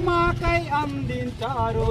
మాకై అందించారు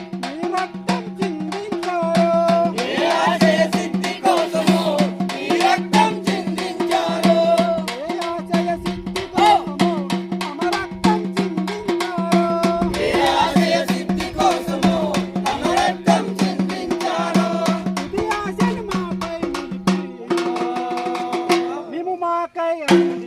All right.